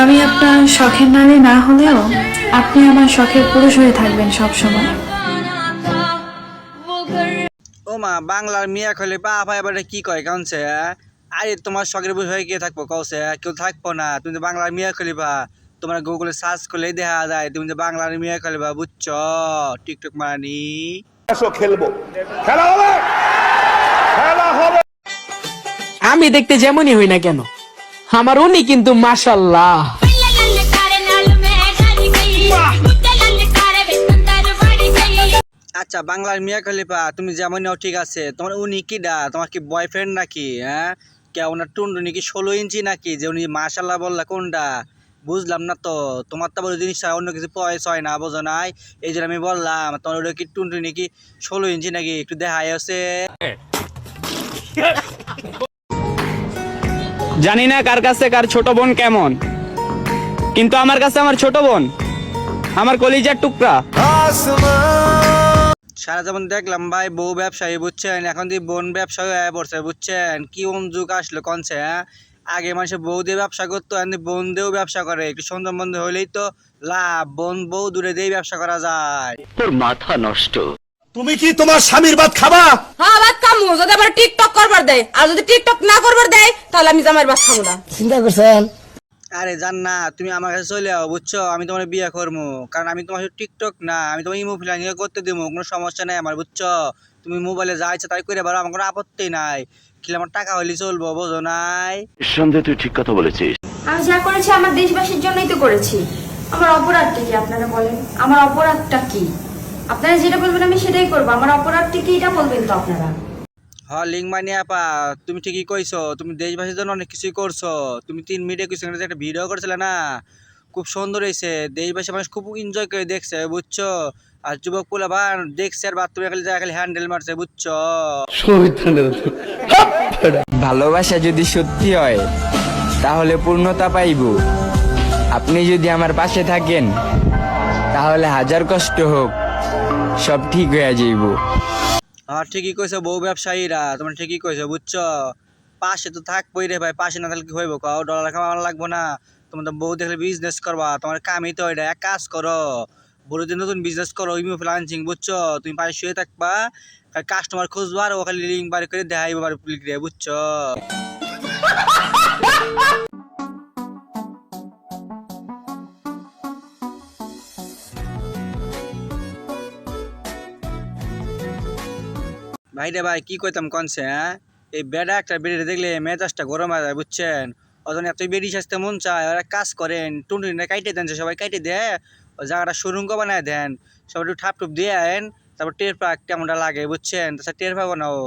আমি আপনার শখের নারী না হলেও আপনি আমার শখের পুরুষ হয়ে থাকবেন সব সময় ও মা বাংলার মিয়া খলে পা পা এবারে কি কয় কাউনছে আরে তোমার শখের বই হয়ে কে থাকব কৌছে কেউ থাকব না তুমি তো বাংলার মিয়া খলিবা তোমার গুগলে সার্চ করলেই দেখা যায় তুমি তো বাংলার মিয়া খলিবা বুঝছ? টিকটক মারানি। এসো খেলব। খেলা হবে! খেলা হবে! আমি দেখতে যেমনই হই না কেন আমার উনি কিন্তু মাসাল্লাহ আচ্ছা বাংলার মিয়া খলিফা তুমি যেমন নাও ঠিক আছে। তোমার উনি কি ডা তোমার কি বয়ফ্রেন্ড নাকি হ্যাঁ? কে ওনার টুন্ডুনি কি ষোলো ইঞ্চি নাকি? যে উনি মাশাল্লাহ বললা কোনটা? বুঝলাম না তো। তোমার তো বড় জিনিসটা অন্য কিছু পয়স হয় না বোঝো নাই? এই জন্য আমি বললাম তোমার ওটা কি টুনটুনি নাকি ষোলো ইঞ্চি নাকি? একটু দেখাই আছে। জানি না কার কাছে কার ছোট বোন কেমন। কিন্তু আমার কাছে আমার ছোট বোন আমার কলিজার টুকরা। সারা যেমন দেখলাম ভাই বউ ব্যবসায়ী বুঝছেন? এখন দিয়ে বোন ব্যবসায়ী হয়ে পড়ছে বুঝছেন? কি যুগ আসলো কনছে হ্যাঁ? আগে মানুষের বউ দিয়ে ব্যবসা করতো এখন দিয়ে বোন দিয়েও ব্যবসা করে। একটু সুন্দর বন্ধ হলেই তো লাভ বোন বউ দূরে দিয়েই ব্যবসা করা যায়। তুমি কি তোমার স্বামীর ভাত খাবা? হ্যাঁ ভাত খামু। যদি আবার টিকটক করবার দেয়। আর যদি টিকটক না করবার দেয় তাহলে আমি জামাইয়ের ভাত খাব না। চিন্তা করছেন? আরে জান না তুমি আমার কাছে চলে যাও বুঝছ? আমি তোমার বিয়ে করব কারণ আমি তোমার টিকটক না আমি তোমার ইমো ফিলানি করতে দেবো কোনো সমস্যা নাই আমার বুঝছ? তুমি মোবাইলে যা ইচ্ছা তাই করে পারো আমার কোনো আপত্তি নাই। খেলে আমার টাকা হলে চলবো বোঝো নাই? সন্দেহ তুই ঠিক কথা বলেছিস। আমি যা করেছি আমার দেশবাসীর জন্যই তো করেছি। আমার অপরাধটা কি আপনারা বলেন? আমার অপরাধটা কি? আপনারা যেটা বলবেন আমি সেটাই করব। আমার অপরাধটা কি এটা বলবেন তো আপনারা? হ লিঙ্ক মানি আপা তুমি ঠিকই কইছো তুমি দেশবাসীর জন্য অনেক কিছুই করছ। তুমি তিন মিনিটে কিছু একটা ভিডিও করছিলে না খুব সুন্দর হয়েছে দেশবাসী মানুষ খুব এনজয় করে দেখছে বুঝছ? আর যুবক পোলা বা দেখছে আর বাথরুমে খালি যায় খালি হ্যান্ডেল মারছে বুঝছ? ভালোবাসা যদি সত্যি হয় তাহলে পূর্ণতা পাইব। আপনি যদি আমার পাশে থাকেন তাহলে হাজার কষ্ট হোক। সব ঠিক হয়ে যাইব। হ্যাঁ ঠিকই কইছো, বউ ব্যবসায়ীরা, তোমার ঠিকই কইছো, বুঝছ? পাশে তো থাকবোই রে ভাই, পাশে না থাকলে কি হইব? কাও ডলার কামানো লাগবো না। তোমার তো বউ দেখলে বিজনেস করবা, তোমার কামই তো এটা, এক কাজ করো। বড় দিন নতুন বিজনেস করো ইমো ফ্লান্সিং বুঝছ? তুমি পাশে শুয়ে থাকবা কাস্টমার খুঁজবা আর ও খালি লিঙ্ক বার করে দেখাইবো বুঝছ? ভাই রে ভাই, কি কইতাম কনসে হ্যাঁ? এই বেড়া একটা বেড়ে দেখলে মেজাজটা গরম হয়ে যায়, বুঝছেন? অজন এত বেরিয়ে সাজতে মন চায়, ওরা কাজ করেন টুনটুনি কাইটে দেন সবাই কাইটে দেয় ও জায়গাটা সুরঙ্গ বানায় দেন, সবাই একটু ঠাপ টুপ দিয়ে আয়েন, তারপর টের পাক কেমনটা লাগে, বুঝছেন? তাছাড়া টের পাবো না ও।